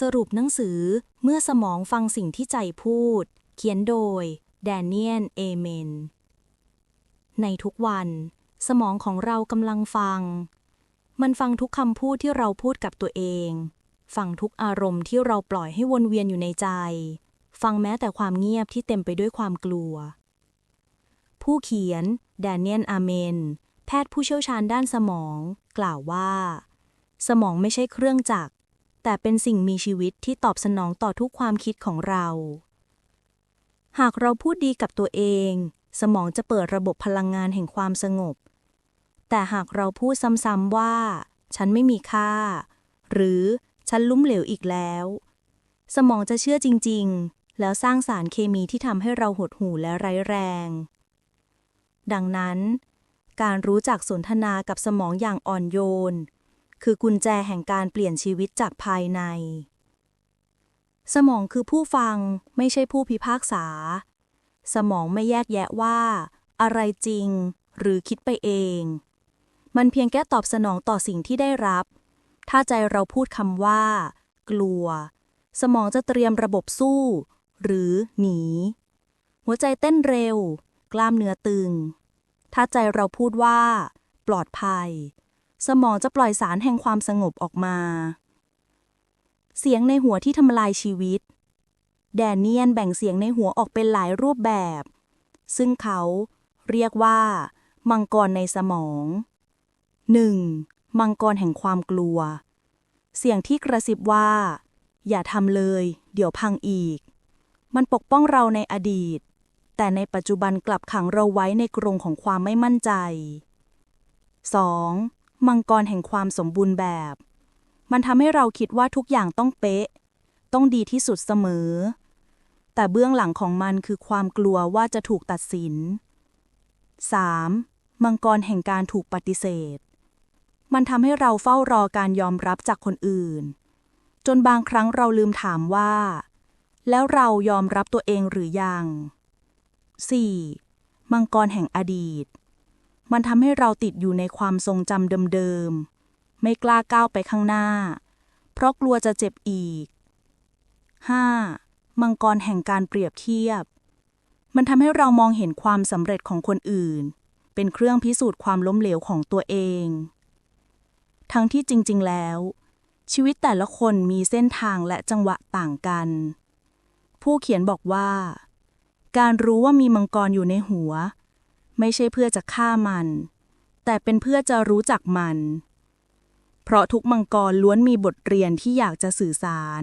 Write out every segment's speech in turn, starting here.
สรุปหนังสือเมื่อสมองฟังสิ่งที่ใจพูด เขียนโดย แดเนียน เอเมน ในทุกวัน สมองของเรากำลังฟัง มันฟังทุกคำพูดที่เราพูดกับตัวเอง ฟังทุกอารมณ์ที่เราปล่อยให้วนเวียนอยู่ในใจ ฟังแม้แต่ความเงียบที่เต็มไปด้วยความกลัว ผู้เขียน แดเนียน อาเมน แพทย์ผู้เชี่ยวชาญด้านสมอง กล่าวว่า สมองไม่ใช่เครื่องจักร แต่เป็นสิ่งมีชีวิตที่ตอบสนองต่อทุกความคิดของเรา หากเราพูดดีกับตัวเอง สมองจะเปิดระบบพลังงานแห่งความสงบ แต่หากเราพูดซ้ำๆว่า ฉันไม่มีค่า หรือฉันล้มเหลวอีกแล้ว สมองจะเชื่อจริง ๆ แล้วสร้างสารเคมีที่ทำให้เราหดหู่และไร้แรง ดังนั้น การรู้จักสนทนากับสมองอย่างอ่อนโยน คือกุญแจแห่งการเปลี่ยนชีวิตจากภายใน สมองคือผู้ฟังไม่ใช่ผู้พิพากษา สมองไม่แยกแยะว่า อะไรจริงหรือคิดไปเอง มันเพียงแค่ตอบสนองต่อสิ่งที่ได้รับ ถ้าใจเราพูดคำว่า กลัว สมองจะเตรียมระบบสู้ หรือหนี หัวใจเต้นเร็ว กล้ามเนื้อตึง ถ้าใจเราพูดว่า ปลอดภัย สมองจะปล่อยสารแห่งความสงบออกมา เสียงในหัวที่ทำลายชีวิต แดเนียนแบ่งเสียงในหัวออกเป็นหลายรูปแบบ ซึ่งเขาเรียกว่า มังกรในสมอง 1. มังกรแห่งความกลัว เสียงที่กระซิบว่า อย่าทำเลย เดี๋ยวพังอีก มันปกป้องเราในอดีต แต่ในปัจจุบันกลับขังเราไว้ในกรงของความไม่มั่นใจ 2. มังกรแห่งความสมบูรณ์แบบ มันทำให้เราคิดว่าทุกอย่างต้องเป๊ะ ต้องดีที่สุดเสมอ แต่เบื้องหลังของมันคือความกลัวว่าจะถูกตัดสิน 3. มังกรแห่งการถูกปฏิเสธ มันทำให้เราเฝ้ารอการยอมรับจากคนอื่น จนบางครั้งเราลืมถามว่า แล้วเรายอมรับตัวเองหรือยัง 4. มังกรแห่งอดีต มันทำให้เราติดอยู่ในความทรงจำเดิมๆ ไม่กล้าก้าวไปข้างหน้า เพราะกลัวจะเจ็บอีก 5. มังกรแห่งการเปรียบเทียบ มันทำให้เรามองเห็นความสำเร็จของคนอื่น เป็นเครื่องพิสูจน์ความล้มเหลวของตัวเอง ทั้งที่จริง ๆ แล้ว ชีวิตแต่ละคนมีเส้นทางและจังหวะต่างกัน ผู้เขียนบอกว่า การรู้ว่ามีมังกรอยู่ในหัว ไม่ใช่เพื่อจะฆ่ามัน แต่เป็นเพื่อจะรู้จักมัน เพราะทุกมังกรล้วนมีบทเรียนที่อยากจะสื่อสาร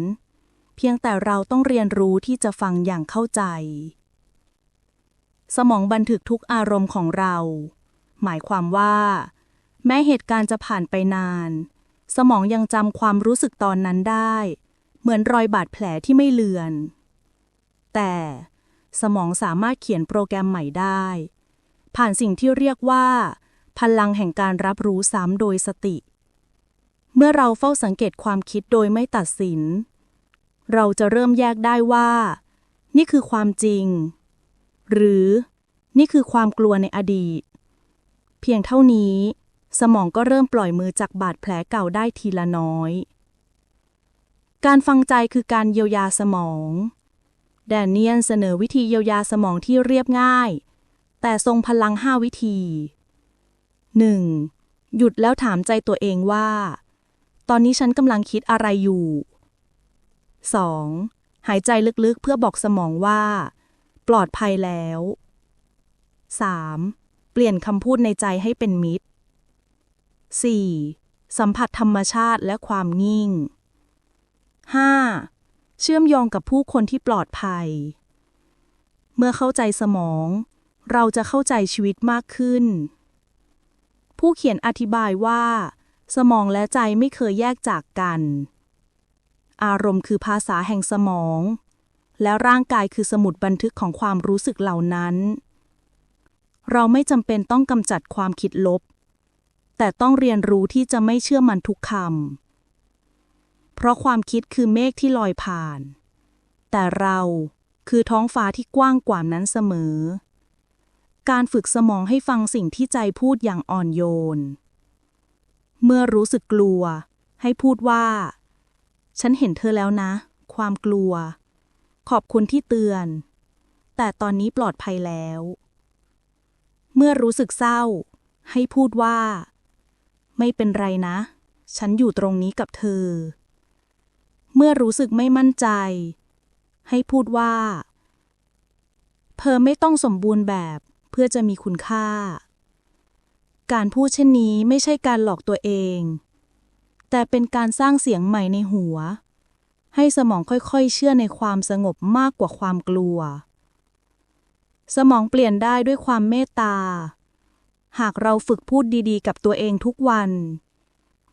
เพียงแต่เราต้องเรียนรู้ที่จะฟังอย่างเข้าใจ สมองบันทึกทุกอารมณ์ของเรา หมายความว่า แม้เหตุการณ์จะผ่านไปนาน สมองยังจำความรู้สึกตอนนั้นได้ เหมือนรอยบาดแผลที่ไม่เลือน แต่สมองสามารถเขียนโปรแกรมใหม่ได้ ผ่านสิ่งที่เรียกว่า พลังแห่งการรับรู้ซ้ำโดยสติ เมื่อเราเฝ้าสังเกตความคิดโดยไม่ตัดสิน เราจะเริ่มแยกได้ว่า นี่คือความจริง หรือนี่คือความกลัวในอดีต เพียงเท่านี้ สมองก็เริ่มปล่อยมือจากบาดแผลเก่าได้ทีละน้อย การฟังใจคือการเยียวยาสมอง แดเนียนเสนอวิธีเยียวยาสมองที่เรียบง่าย แต่ทรงพลัง5วิธี 1. หยุดแล้วถามใจตัวเองว่า ตอนนี้ฉันกำลังคิดอะไรอยู่ 2. หายใจลึกๆเพื่อบอกสมองว่า ปลอดภัยแล้ว 3. เปลี่ยนคำพูดในใจให้เป็นมิตร 4. สัมผัสธรรมชาติและความนิ่ง 5. เชื่อมโยงกับผู้คนที่ปลอดภัย เมื่อเข้าใจสมอง เราจะเข้าใจชีวิตมากขึ้น ผู้เขียนอธิบายว่า สมองและใจไม่เคยแยกจากกัน อารมณ์คือภาษาแห่งสมอง และร่างกายคือสมุดบันทึกของความรู้สึกเหล่านั้น เราไม่จำเป็นต้องกำจัดความคิดลบ แต่ต้องเรียนรู้ที่จะไม่เชื่อมันทุกคำ เพราะความคิดคือเมฆที่ลอยผ่าน แต่เราคือท้องฟ้าที่กว้างกว่านั้นเสมอ การฝึกสมองให้ฟังสิ่งที่ใจพูดอย่างอ่อนโยน เมื่อรู้สึกกลัว ให้พูดว่า ฉันเห็นเธอแล้วนะ ความกลัว ขอบคุณที่เตือน แต่ตอนนี้ปลอดภัยแล้ว เมื่อรู้สึกเศร้า ให้พูดว่า ไม่เป็นไรนะ ฉันอยู่ตรงนี้กับเธอ เมื่อรู้สึกไม่มั่นใจ ให้พูดว่าเธอไม่ต้องสมบูรณ์แบบ พื่อจะมีคุณค่า การพูดเช่นนี้ไม่ใช่การหลอกตัวเอง แต่เป็นการสร้างเสียงใหม่ในหัว ให้สมองค่อยๆ เชื่อในความสงบมากกว่าความกลัว สมองเปลี่ยนได้ด้วยความเมตตา หากเราฝึกพูดดีๆ กับตัวเองทุกวัน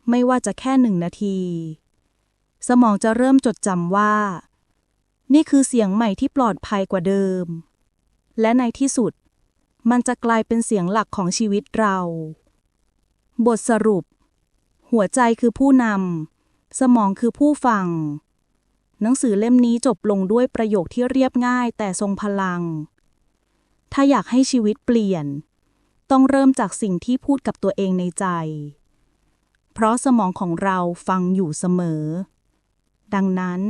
ไม่ว่าจะแค่หนึ่งนาที สมองจะเริ่มจดจำว่านี่คือเสียงใหม่ที่ปลอดภัยกว่าเดิม และในที่สุด มันจะกลายเป็นเสียงหลักของชีวิตเรา บทสรุป หัวใจคือผู้นำ สมองคือผู้ฟัง หนังสือเล่มนี้จบลงด้วยประโยคที่เรียบง่ายแต่ทรงพลัง ถ้าอยากให้ชีวิตเปลี่ยน ต้องเริ่มจากสิ่งที่พูดกับตัวเองในใจ เพราะสมองของเราฟังอยู่เสมอ ดังนั้น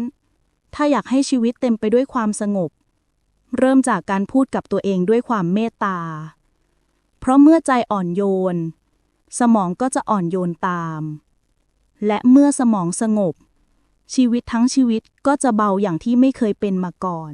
ถ้าอยากให้ชีวิตเต็มไปด้วยความสงบ เริ่มจากการพูดกับตัวเองด้วยความเมตตา เพราะเมื่อใจอ่อนโยน สมองก็จะอ่อนโยนตาม และเมื่อสมองสงบ ชีวิตทั้งชีวิตก็จะเบาอย่างที่ไม่เคยเป็นมาก่อน